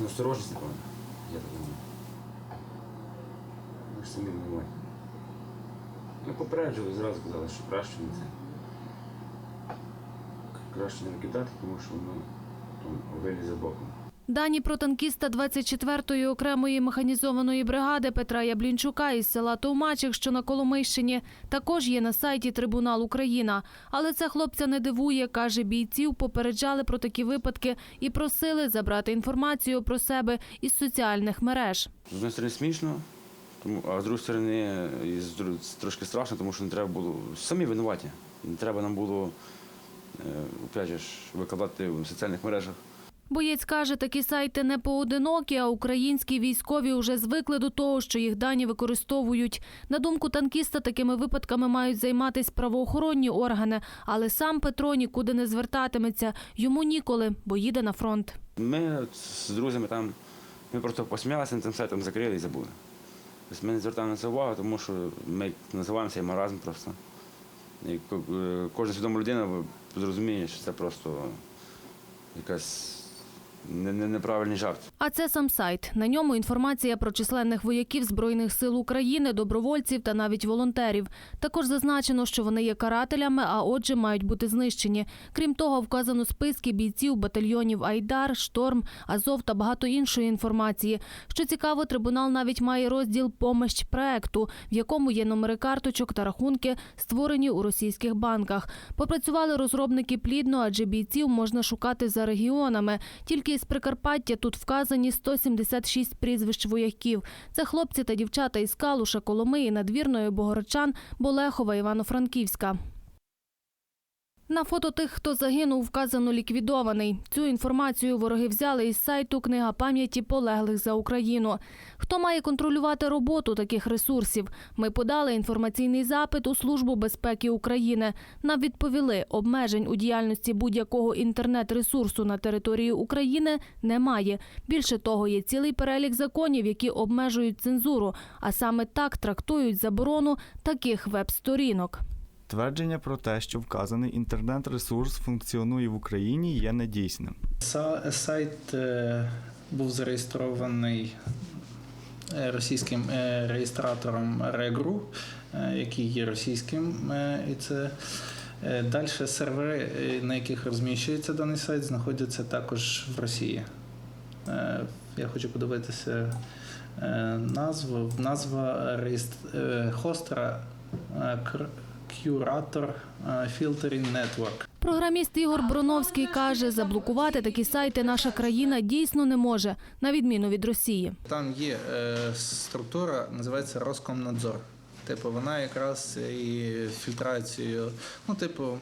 якась насторожність, напевно. Я так думаю. Ми ж самі немає. Ми попереджували, зразу казали, що краще не це. Краще не викидати, тому що воно там вилізе боком. Дані про танкіста 24-ї окремої механізованої бригади Петра Яблінчука із села Товмачик, що на Коломийщині, також є на сайті Трибунал Україна. Але це хлопця не дивує, каже, бійців попереджали про такі випадки і просили забрати інформацію про себе із соціальних мереж. З однієї сторони смішно, тому, а з другої сторони трошки страшно, тому що не треба було. Самі винуваті. Не треба нам було е, опять же, викладати в соціальних мережах. Боєць каже, такі сайти не поодинокі, а українські військові вже звикли до того, що їх дані використовують. На думку танкіста, такими випадками мають займатися правоохоронні органи, але сам Петро нікуди не звертатиметься. Йому ніколи, бо їде на фронт. Ми з друзями там ми просто посміялися над цим сайтом, закрили і забули. Тобто ми не звертаємо на це увагу, тому що ми називаємо цей маразм просто. І е, кожна свідома людина зрозуміє, що це просто якась неправильний жарт. А це сам сайт. На ньому інформація про численних вояків Збройних сил України, добровольців та навіть волонтерів. Також зазначено, що вони є карателями, а отже, мають бути знищені. Крім того, вказано списки бійців батальйонів Айдар, Шторм, Азов та багато іншої інформації. Що цікаво, трибунал навіть має розділ помощ проекту, в якому є номери карточок та рахунки, створені у російських банках. Попрацювали розробники плідно, адже бійців можна шукати за регіонами. Тільки із Прикарпаття тут вказані 176 прізвищ вояків. Це хлопці та дівчата із Калуша, Коломиї, Надвірної, Богородчан, Болехова, Івано-Франківська. На фото тих, хто загинув, вказано ліквідований. Цю інформацію вороги взяли із сайту Книга пам'яті полеглих за Україну. Хто має контролювати роботу таких ресурсів? Ми подали інформаційний запит у Службу безпеки України. Нам відповіли, обмежень у діяльності будь-якого інтернет-ресурсу на території України немає. Більше того, є цілий перелік законів, які обмежують цензуру, а саме так трактують заборону таких веб-сторінок. Твердження про те, що вказаний інтернет-ресурс функціонує в Україні, є недійсним. Сайт е, був зареєстрований е, російським е, реєстратором е, який є російським. І це далі сервери, на яких розміщується даний сайт, знаходяться також в Росії. Я хочу подивитися назву. Назва реєст- е, хостера Curator е, Filtering Network. Програміст Ігор Броновський каже, заблокувати такі сайти наша країна дійсно не може, на відміну від Росії. Там є е, структура, називається Роскомнадзор. Типу, вона якраз і фільтрацією, ну, типу,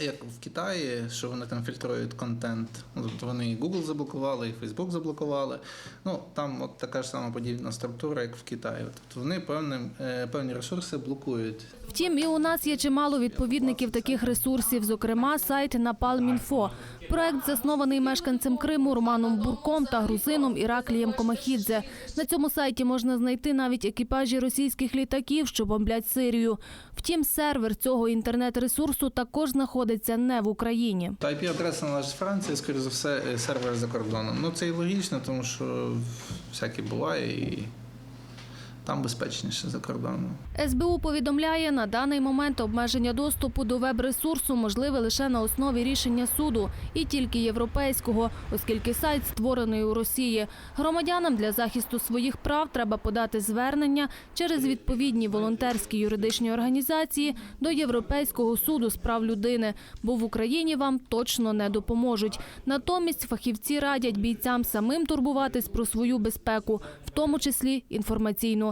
як в Китаї, що вони там фільтрують контент. Ну, тобто вони і Google заблокували, і Facebook заблокували. Ну, там от така ж сама подібна структура, як в Китаї. Тобто вони певні, е, певні ресурси блокують. Втім, і у нас є чимало відповідників таких ресурсів, зокрема сайт Напалмінфо. Проект заснований мешканцем Криму Романом Бурком та грузином Іраклієм Комахідзе. На цьому сайті можна знайти навіть екіпажі російських літаків, що бомблять Сирію. Втім, сервер цього інтернет-ресурсу також знаходиться не в Україні. Та IP-адреса належить Франції, скоріш за все, е, сервер за кордоном. Ну це і логічно, тому що всяке буває і там безпечніше за кордоном. СБУ повідомляє, на даний момент обмеження доступу до веб-ресурсу можливе лише на основі рішення суду і тільки європейського, оскільки сайт створений у Росії. Громадянам для захисту своїх прав треба подати звернення через відповідні волонтерські юридичні організації до Європейського суду з прав людини, бо в Україні вам точно не допоможуть. Натомість фахівці радять бійцям самим турбуватись про свою безпеку, в тому числі інформаційну.